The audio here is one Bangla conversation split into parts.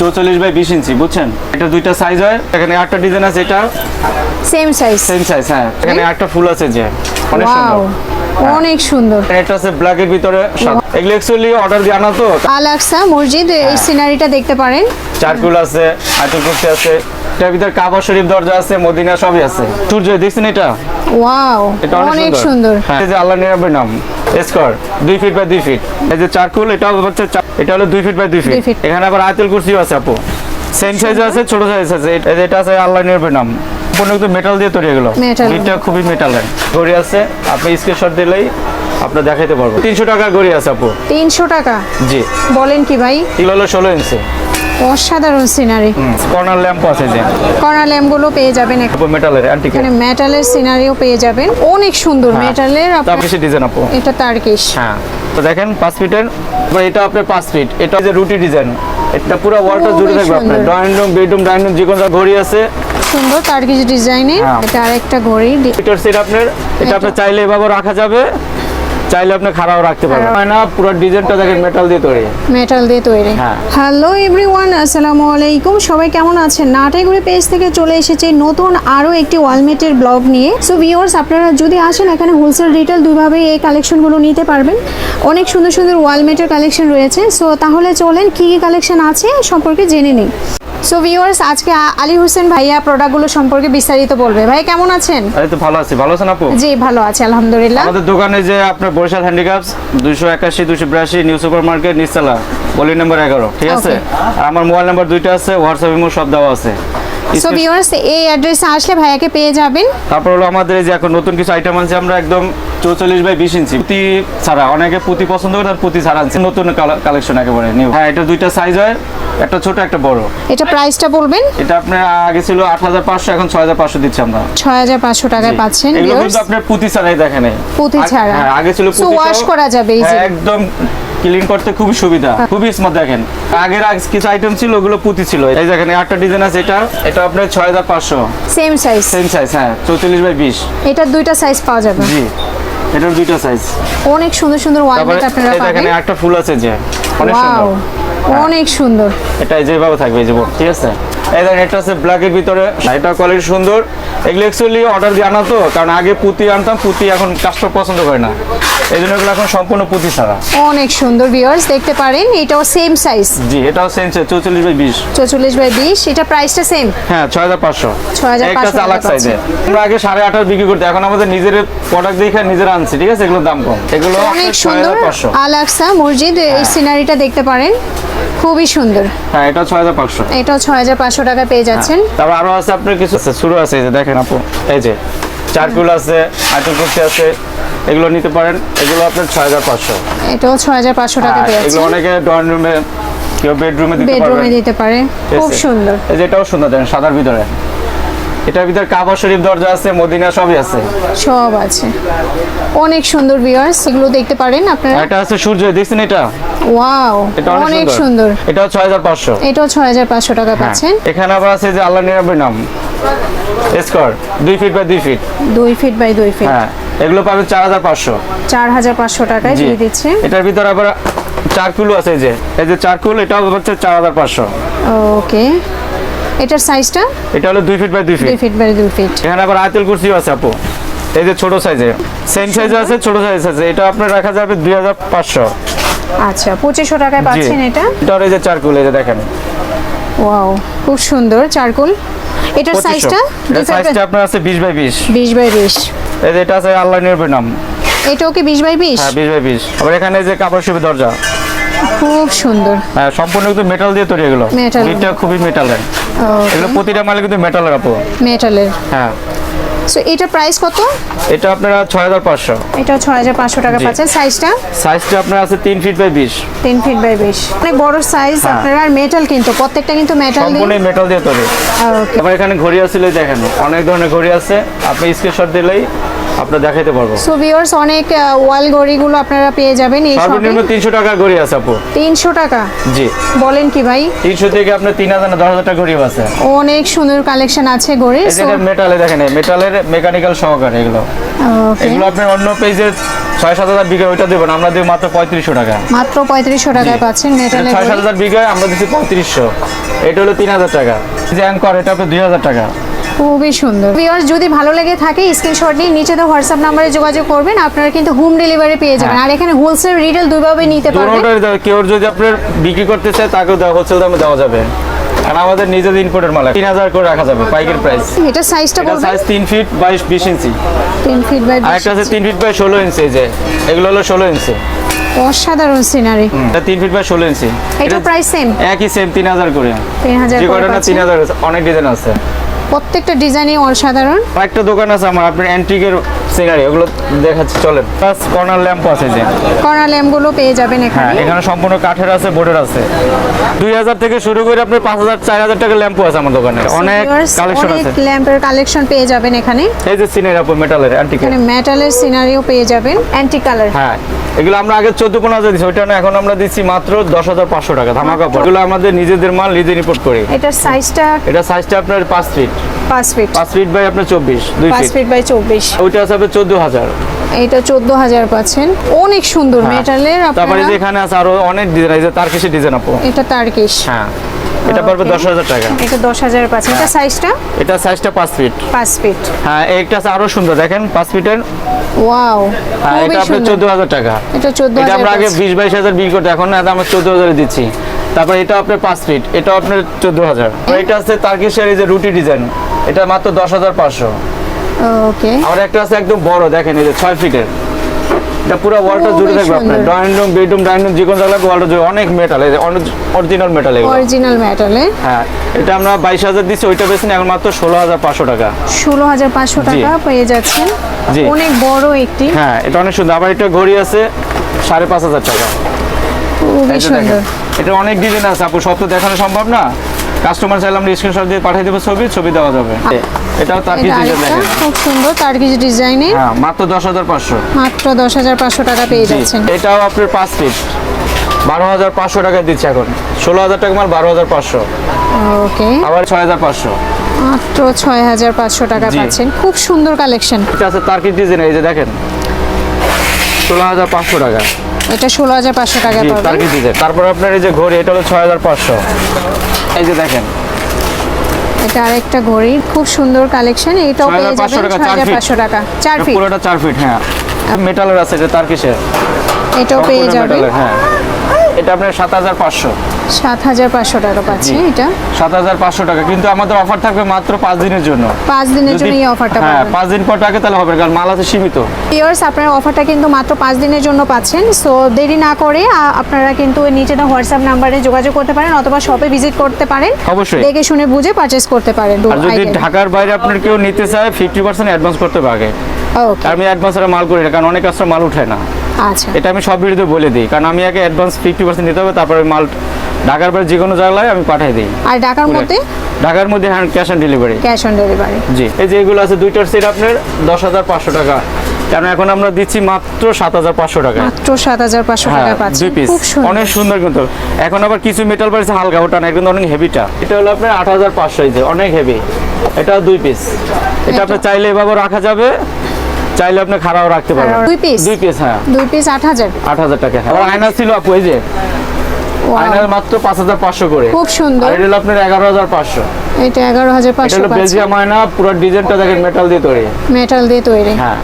চৌচল্লিশ বাই বিশ ইঞ্চি বুঝছেন? এটা দুইটা সাইজ হয় এখানে আটটা ডিজাইন আছে এটা সেম সাইজ সেম সাইজ হ্যাঁ। এখানে একটা ফুল আছে যে অনেক সুন্দর। অনেক সুন্দর। এটা আছে ভিতরে এগুলো অ্যাকচুয়ালি অর্ডার দিয়ে আনা তো? আলাক্সা মসজিদ এই হ্যাঁ। সিনারিটা দেখতে পারেন। চারকুল আছে কুর্সি আছে এটার ভিতরে কাবা শরীফ দরজা আছে মদিনা সবই আছে। সূর্য দেখছেন এটা? ওয়াও এটা অনেক সুন্দর। হ্যাঁ, এই যে আল্লাহ নিরাপদ নাম স্কোয়ার ফিট বাই ফিট এই যে চারকুল এটা হচ্ছে এটা হলো দুই ফিট বাই দুই ফিট। এখানে আবার আয়তুল কুর্সিও আছে আপু। সেম সাইজ আছে ছোট সাইজ আছে। এটা আছে আল্লাহ নিরাপদ নাম। সম্পূর্ণ কিন্তু মেটাল দিয়ে তৈরি এগুলো। Metal। এটা খুবই মেটালের ঘড়ি আছে আপনি স্ক্রিনশট দিলেই আপনার দেখাইতে পারব। তিনশো টাকার ঘড়ি আছে আপু। তিনশো টাকা? জি। বলেন কি ভাই? এগুলো হলো ষোলো ইঞ্চি অসাধারণ সিনারি কর্নার ল্যাম্প আছে যে। কর্নার ল্যাম্পগুলো পেয়ে যাবেন। মেটালের অ্যান্টিক এখানে মেটালের সিনারিও পেয়ে যাবেন। অনেক সুন্দর। মেটালের বেশি ডিজাইন আপু। এটা তার্কিশ হ্যাঁ। তো দেখেন পাঁচ ফিটের এবার এটা আপনার পাঁচ ফিট। এটা যে রুটি ডিজাইন এটা পুরো ওয়ালটা জুড়ে থাকবে আপনার। Drawing room bedroom dining room যে কোনো ঘড়ি আছে সুন্দর তার্কিশ ডিজাইনের হ্যাঁ। এটা আরেকটা ঘড়ি। ডি- সেট আপনার এটা আপনি চাইলে এভাবে রাখা যাবে। চাইলে আপনি খারাপ রাখতে পারবেন। হয় না পুরো ডিজাইনটা দেখেন মেটাল দিয়ে তৈরি। মেটাল দিয়ে তৈরি। হ্যাঁ। হ্যালো এভরিওয়ান আসসালামু আলাইকুম। সবাই কেমন আছেন? নাটাইগুড়ি পেজ থেকে চলে এসেছে নতুন আরও একটি ওয়ালমেটের ব্লগ নিয়ে। সো ভিউয়ার্স আপনারা যদি আসেন এখানে হোলসেল রিটেল দুইভাবে এই কালেকশনগুলো নিতে পারবেন। অনেক সুন্দর সুন্দর ওয়ালমেটের কালেকশন রয়েছে। সো তাহলে চলেন কী কী কালেকশন আছে সম্পর্কে জেনে নিই। সো ভিউয়ার্স আজকে আলী হোসেন ভাইয়া প্রোডাক্টগুলো সম্পর্কে বিস্তারিত বলবে। ভাই কেমন আছেন? এই তো ভালো আছি। ভালো আছেন আপু? জি ভালো আছি আলহামদুলিল্লাহ। আমাদের দোকানে যে আপনার বরিশাল হ্যান্ডিক্রাফটস একাশি দুশো বিরাশি নিউ সুপার মার্কেট নিচতলা গলি নাম্বার এগারো ঠিক আছে? আর আমার মোবাইল নাম্বার দুইটা আছে হোয়াটসঅ্যাপ ইমো সব দেওয়া আছে। সো ভিউয়ার্স এই অ্যাড্রেসে আসলে ভাইয়াকে পেয়ে যাবেন। তারপর হলো আমাদের যে এখন নতুন কিছু আইটেম আছে আমরা একদম চৌচল্লিশ বাই বিশ ইঞ্চি। পুঁতি ছাড়া অনেকে পুঁতি পছন্দ করে আর পুঁতি ছাড়া নতুন কালেকশন একেবারে নিউ। হ্যাঁ এটা দুইটা সাইজ হয় একটা ছোট একটা বড়। এটা প্রাইসটা বলবেন? এটা আপনার আগে ছিল আট হাজার পাঁচশো এখন ছয় হাজার পাঁচশো দিচ্ছি আমরা। ছয় হাজার পাঁচশো টাকায় পাচ্ছেন এগুলো কিন্তু আপনার পুঁতি ছাড়াই দেখেন পুঁতি ছাড়া। হ্যাঁ আগে ছিল পুঁতি সহ। করা যাবে easily। হ্যাঁ, একদম ক্লিন করতে খুবই সুবিধা। খুবই স্মার্ট দেখেন। আগের আগে কিছু আইটেম ছিল ওগুলো পুঁতি ছিল। এই দেখেন একটা ডিজাইন আছে এটা এটা আপনার ছয় হাজার পাঁচশো। সেম সাইজ সেম সাইজ হ্যাঁ চৌচল্লিশ বাই বিশ। এটার দুইটা সাইজ পাওয়া যাবে। জি। এটার দুইটা সাইজ অনেক সুন্দর সুন্দর ওয়াইন ওয়ালমেট আপনারা পাবেন এটা এখানে একটা ফুল আছে যে অনেক সুন্দর। অনেক সুন্দর। এটা যেভাবে থাকবে এই যে ঠিক আছে? এই দেখেন ভিতরে। এটা সুন্দর। এগুলো অর্ডার কারণ আগে আনতাম এখন পছন্দ করে না। এগুলো এখন সম্পূর্ণ ছাড়া। অনেক সুন্দর দেখতে পারেন এটাও সেম সাইজ বাই সেম হ্যাঁ আগে করতে এখন আমাদের নিজের প্রোডাক্ট দেখে নিজেরা আনছি ঠিক আছে? এগুলোর দাম কম। এগুলো অনেক সুন্দর মসজিদ এই হ্যাঁ। সিনারিটা দেখতে পারেন খুবই সুন্দর। হ্যাঁ এটা 6500 এটা 6500 আটশো টাকা পেয়ে হ্যাঁ। যাচ্ছেন। তারপর আরও আছে আপনার কিছু? আচ্ছা, শুরু আছে এই যে দেখেন আপু এই যে চারকুল আছে আইটেল কুর্তি আছে এগুলো নিতে পারেন এগুলো আপনার ছয় হাজার পাঁচশো। এটাও ছয় হাজার পাঁচশো টাকা পেয়ে এগুলো অনেকে ড্রয়িং রুমে কেউ বেডরুমে দিতে বেডরুমে দিতে পারে। খুব সুন্দর। এই যে এটাও সুন্দর দেখেন সাদার ভিতরে। এটার ভিতর কাবা শরীফ দরজা আছে মদিনা সবই আছে। সব আছে। অনেক সুন্দর ভিউয়ার্স এগুলো দেখতে পারেন আপনারা। এটা আছে সূর্য দেখছেন এটা? ওয়াও অনেক সুন্দর। টাকা পাচ্ছেন। এখানে আবার আছে যে আল্লাহ নাম। Square feet by feet feet by feet হ্যাঁ এগুলো পাবেন টাকায় দিয়ে দিচ্ছে। এটার ভিতরে আবার চারকুলও আছে যে। এই যে চারকুল এটাও হচ্ছে চার হাজার পাঁচশো। ওকে। এটার সাইজটা এটা হলো feet by feet feet by feet এখানে আবার আয়তুল কুর্সিও আছে আপু। এই যে ছোট সাইজে সেম সাইজে আছে ছোট সাইজ আছে। এটা আপনার রাখা যাবে দুই হাজার পাঁচশো। আচ্ছা পঁচিশশো টাকায় পাচ্ছেন এটা? এই যে চারকুল যে দেখেন। ওয়াও খুব সুন্দর চারকোল। এটার সাইজটা এটা সাইজটা আপনার আছে বিশ বাই বিশ। বিশ বাই বিশ। এই যে এটা আছে আল্লাহ নির্ভর নাম। এটাও কি বিশ বাই বিশ? হ্যাঁ বিশ বাই বিশ। আবার এখানে যে কাপড় শিবের দরজা। খুব সুন্দর। হ্যাঁ সম্পূর্ণ কিন্তু মেটাল দিয়ে তৈরি এগুলো। এটা খুবই মেটালের এগুলো প্রতিটা মালে কিন্তু মেটালের আপু মেটালের হ্যাঁ। সো এটা প্রাইস কত? এটা আপনারা ছয় হাজার পাঁচশো। এটা ছয় হাজার পাঁচশো টাকা জি। পাচ্ছেন। সাইজটা সাইজটা আপনার আছে 3 ফিট বাই বিশ। তিন ফিট বাই বিশ। অনেক বড় সাইজ আপনারা আপনার আর মেটাল কিন্তু প্রত্যেকটা কিন্তু মেটাল দিয়ে সম্পূর্ণ মেটাল দিয়ে তৈরি। ওকে আবার এখানে ঘড়ি আসলে দেখেন। অনেক ধরনের ঘড়ি আছে। আপনি স্ক্রিনশট দিলেই আপনার দেখাইতে পারব। সো ভিউয়ার্স অনেক ওয়াল ঘড়িগুলো আপনারা পেয়ে যাবেন এই সর্বনিম্ন তিনশো টাকার ঘড়ি আছে আপু। তিনশো টাকা? জি। বলেন কি ভাই? তিনশো থেকে আপনার তিন হাজার না দশ হাজার টাকা ঘড়িও আছে। অনেক সুন্দর কালেকশন আছে ঘড়ির। এই যে মেটালে দেখেন মেটালের মেকানিক্যাল সহকারে এগুলো। ওকে এগুলো আপনার অন্য পেজে ছয় সাত হাজার বিঘা ওইটা দেবেন আমরা দেবো মাত্র পঁয়ত্রিশশো টাকা। মাত্র পঁয়ত্রিশশো টাকায় পাচ্ছেন মেটালের ছয় সাত হাজার বিঘায় আমরা দিচ্ছি পঁয়ত্রিশশো। এটা হলো তিন হাজার টাকা। যে অ্যাঙ্কর এটা আপনার দুই হাজার টাকা। খুবই সুন্দর। ভিউয়ার্স যদি ভালো লেগে থাকে স্ক্রিনশট নিয়ে নিচে তো হোয়াটসঅ্যাপ নাম্বারে যোগাযোগ করবেন আপনারা কিন্তু হোম ডেলিভারি পেয়ে যাবেন। হ্যাঁ। আর এখানে হোলসেল রিটেল দুইভাবে নিতে পারবেন। কেউ যদি আপনার বিক্রি করতে চায় তাকেও হোলসেল দামে দেওয়া যাবে। কারণ আমাদের নিজেদের ইনপোর্টের মাল তিন হাজার করে রাখা যাবে পাইকারি প্রাইস এটা সাইজটা এটা বলবেন? সাইজ তিন ফিট বাইশ বিশ ইঞ্চি তিন ফিট বাই আর একটা আছে তিন ফিট বাই ষোলো ইঞ্চি যে। এগুলো হলো ষোলো ইঞ্চি অসাধারণ সিনারি এটা তিন ফিট বাই ষোলো ইঞ্চি এটা প্রাইস সেম একই সেম তিন হাজার করে। তিন হাজার যে করে কটা না পাচ্ছেন। তিন হাজার আছে, অনেক ডিজাইন আছে। প্রত্যেকটা ডিজাইনই অসাধারণ। একটা দোকান আছে আমার আপনার অ্যান্টিকের সিনারি ওগুলো দেখাচ্ছি চলেন। প্লাস কর্নার ল্যাম্প আছে যে। কর্নার ল্যাম্পগুলো পেয়ে যাবেন হ্যাঁ এখানে। এখানে সম্পূর্ণ কাঠের আছে বোর্ডের আছে। দুই হাজার থেকে শুরু করে আপনার পাঁচ হাজার চার হাজার টাকা ল্যাম্পও আছে আমার দোকানে। অনেক কালেকশন অনেক আছে। ল্যাম্পের কালেকশন পেয়ে যাবেন এখানে। এই যে সিনারি আপু মেটালের অ্যান্টিকের এখানে মেটালের সিনারিও পেয়ে যাবেন অ্যান্টি কালার হ্যাঁ এগুলো আমরা আগে চোদ্দ পনেরো হাজার দিচ্ছি ওইটা না এখন আমরা দিচ্ছি মাত্র দশ হাজার পাঁচশো টাকা ধামাকা পড়ে। এগুলো আমাদের নিজেদের মাল নিজে রিপোর্ট করি। এটার সাইজটা এটা সাইজটা আপনার পাঁচ ফিট পাঁচ ফিট পাঁচ ফিট বাই আপনার চব্বিশ দুই পাঁচ ফিট ফিট বাই চব্বিশ। ওইটা আছে চোদ্দ হাজার। এটা চোদ্দ হাজার পাচ্ছেন। অনেক সুন্দর হ্যাঁ। মেটালের তারপরে যে এখানে আছে আরও অনেক ডিজাইন এই যে তার কিছু ডিজাইন আপু। এটা তারকিশ হ্যাঁ। এটা পড়বে Okay. দশ হাজার টাকা। এটা দশ হাজার পাচ্ছেন। এটা সাইজটা এটা সাইজটা পাঁচ ফিট পাঁচ ফিট হ্যাঁ আছে আরও সুন্দর দেখেন পাঁচ ফিটের ওয়াও হ্যাঁ এটা আপনার সুন্দর। চোদ্দ হাজার টাকা। এটা চোদ্দ এটা আমরা আগে পাচ্ছেন। বিশ বাইশ হাজার বিক্রি করতে এখন না আমরা চোদ্দ হাজারে দিচ্ছি। তারপর এটা আপনার পাঁচ ফিট এটা আপনার চোদ্দ হাজার। এটা আছে তার্কিশের এই যে রুটি ডিজাইন এটা মাত্র দশ হাজার পাঁচশো। ওকে আমার একটা আছে একদম বড় দেখেন এই যে ছয় ফিটের। এটা পুরো ওয়ালটা জুড়ে থাকবে আপনার। Drawing room bedroom dining room যে কোনো জায়গায় ওয়ালটা জুড়ে অনেক মেটাল এই অরিজিনাল মেটাল এগুলো। অরিজিনাল মেটালে হ্যাঁ এটা আমরা বাইশ হাজার দিচ্ছি ওইটা বেশি না এখন মাত্র ষোলো হাজার পাঁচশো টাকা। ষোলো হাজার পাঁচশো জি। টাকা পেয়ে যাচ্ছেন। জি। অনেক বড় একটি। হ্যাঁ এটা অনেক সুন্দর। আবার এটা ঘড়ি আছে সাড়ে পাঁচ হাজার টাকা। খুবই সুন্দর। এটা অনেক ডিজাইন আছে আপু সব তো দেখানো সম্ভব না? কাস্টমার চাইলে আমরা স্ক্রিনশট দিয়ে পাঠিয়ে দেবো ছবি ছবি দেওয়া যাবে। এটাও তার কিছু দেখেন। খুব সুন্দর তার কিছু ডিজাইনে হ্যাঁ মাত্র দশ হাজার পাঁচশো। মাত্র দশ হাজার পাঁচশো টাকা পেয়ে যাচ্ছেন। এটাও আপনার পাঁচ ফিট বারো হাজার পাঁচশো টাকা দিচ্ছে এখন। ষোলো হাজার টাকা মাল বারো হাজার পাঁচশো। ওকে। আবার ছয় হাজার পাঁচশো। মাত্র ছয় হাজার পাঁচশো টাকা। পাচ্ছেন। খুব সুন্দর কালেকশন এটা আছে তার্কিক ডিজাইন এই যে দেখেন। ষোলো হাজার পাঁচশো টাকা। এটা ষোলো হাজার পাঁচশো টাকা পাবেন। তারপর আপনার এই যে ঘড়ি এটা হলো ছয় হাজার পাঁচশো। এই যে দেখেন। এটা আরেকটা ঘড়ি খুব সুন্দর কালেকশন এটাও পেয়ে যাবেন টাকা, ছয় চার হাজার feet। পাঁচশো টাকা। চার এটা ফিট। পুরোটা 4 ফিট হ্যাঁ। মেটালের আছে এটা তার কিসের? এটাও পেয়ে যাবেন। হ্যাঁ। এটা আপনার সাত হাজার পাঁচশো। সাত হাজার পাঁচশো টাকা পাচ্ছেন জি। এটা। সাত হাজার পাঁচশো টাকা। কিন্তু আমাদের অফার থাকবে মাত্র পাঁচ দিনের জন্য। পাঁচ দিনের জন্য এই অফারটা হ্যাঁ পাঁচ দিন পর টাকা তাহলে হবে কারণ মাল আছে সীমিত। আপনার অফারটা কিন্তু মাত্র পাঁচ দিনের জন্য পাচ্ছেন। সো দেরি না করে আপনারা কিন্তু হোয়াটসঅ্যাপ নাম্বারে যোগাযোগ করতে পারেন অথবা শপে ভিজিট করতে পারেন। অবশ্যই। দেখে শুনে বুঝে পারচেস করতে পারেন আর যদি ঢাকার বাইরে আপনার কেউ নিতে চায় ফিফটি পার্সেন্ট অ্যাডভান্স করতে হবে আগে আমি অ্যাডভান্সের মাল করি না কারণ অনেক কাস্টমার মাল উঠে না। আচ্ছা। এটা আমি সব ভিডিওতে বলে দিই কারণ আমি আগে অ্যাডভান্স ফিফটি পার্সেন্ট দিতে হবে তারপরে মাল ঢাকার বাইরে যে কোনো জায়গায় আমি পাঠিয়ে দিই। আর ঢাকার মধ্যে? ঢাকার মধ্যে hand cash on delivery cash on delivery জি এই যে এগুলো আছে দুইটার সেট আপনার দশ হাজার পাঁচশো টাকা। কারণ এখন আমরা দিচ্ছি মাত্র সাত হাজার পাঁচশো টাকা মাত্র সাত হাজার পাঁচশো হ্যাঁ টাকা পাচ্ছেন। দুই পিস খুব সুন্দর। অনেক সুন্দর কিন্তু। এখন আবার কিছু মেটাল পাইছে হালকা ওটা না কিন্তু অনেক হেভিটা এটা হলো আপনার আট হাজার পাঁচশো এই যে অনেক হেভি এটা দুই পিস এটা আপনি চাইলে এভাবে রাখা যাবে। চাইলে আপনি খারাপ রাখতে পারবেন। দুই piece? দুই পিস হ্যাঁ। দুই পিস আট হাজার? আট হাজার টাকা। আবার আয়না ছিল আপু এই যে। আয়নার মাত্র পাঁচ হাজার পাঁচশো করে। খুব সুন্দর। আর এটা আপনার এগারো হাজার পাঁচশো। এটা এগারো হাজার এটা পাঁচশো। হলো পাচ্ছেন বেলজিয়াম আয়না পুরো ডিজাইনটা দেখেন মেটাল দিয়ে তৈরি। মেটাল দিয়ে তৈরি। হ্যাঁ।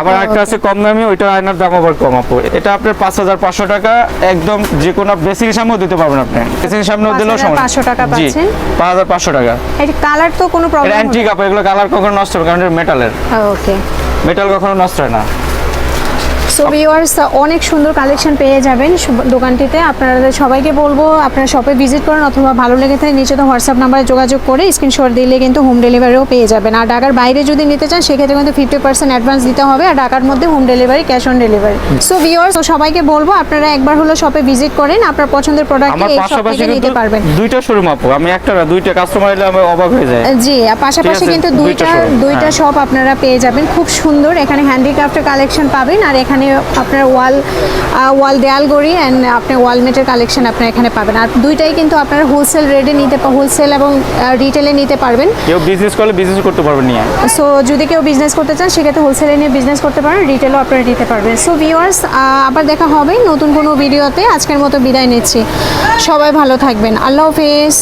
আবার একটা আছে কম দামি ওইটা আয়নার দাম আবার কম আপু। এটা আপনার পাঁচ হাজার পাঁচশো টাকা একদম যে কোনো বেসিকের সামনেও দিতে পারবেন আপনি। বেসিকের সামনেও দিলেও 5,500 টাকা পাচ্ছেন। পাঁচ হাজার পাঁচশো টাকা। এটা কালার তো কোনো প্রবলেম অ্যান্টিক আপু এগুলো কালার কখনো নষ্ট হবে কারণ এটা মেটালের ওকে মেটাল কখনো নষ্ট হয় না। সো ভিউয়ার্স অনেক সুন্দর কালেকশন পেয়ে যাবেন দোকানটিতে। আপনারা সবাইকে বলব আপনারা শপে ভিজিট করেন অথবা ভালো লেগে থাকে নিচে তো হোয়াটসঅ্যাপ নাম্বারে যোগাযোগ করে স্ক্রিনশট দিলে কিন্তু হোম ডেলিভারিও পেয়ে যাবেন। আর ঢাকার বাইরে যদি নিতে চান সেক্ষেত্রে কিন্তু ফিফটি পার্সেন্ট অ্যাডভান্স দিতে হবে আর ঢাকার মধ্যে home delivery cash on delivery so viewers তো সবাইকে বলব আপনারা একবার হলো শপে ভিজিট করেন আপনার পছন্দের প্রোডাক্ট এই শপ থেকে নিতে পারবেন। দুইটা শোরুম আপু আমি একটা না দুইটা কাস্টমার এলে আমি অবাক হয়ে যায় জি আর পাশাপাশি কিন্তু দুইটা দুইটা দুইটা হ্যাঁ। শপ আপনারা পেয়ে যাবেন। খুব সুন্দর এখানে হ্যান্ডিক্রাফটের কালেকশন পাবেন আর এখানে আপনার ওয়াল ওয়াল দেয়ালগড়ি অ্যান্ড আপনার ওয়ালমেটের কালেকশন আপনার এখানে পাবেন। আর দুইটাই কিন্তু আপনার হোলসেল রেটে নিতে হোলসেল এবং রিটেলে নিতে পারবেন। কেউ বিজনেস করলে বিজনেস করতে পারবেন নিয়ে। সো যদি কেউ বিজনেস করতে চান সেক্ষেত্রে হোলসেলে নিয়ে বিজনেস করতে পারেন রিটেলও আপনারা নিতে পারবেন। সো ভিউয়ার্স আবার দেখা হবে নতুন কোনো ভিডিওতে আজকের মতো বিদায় নিচ্ছি। সবাই ভালো থাকবেন। আল্লাহ হাফেজ।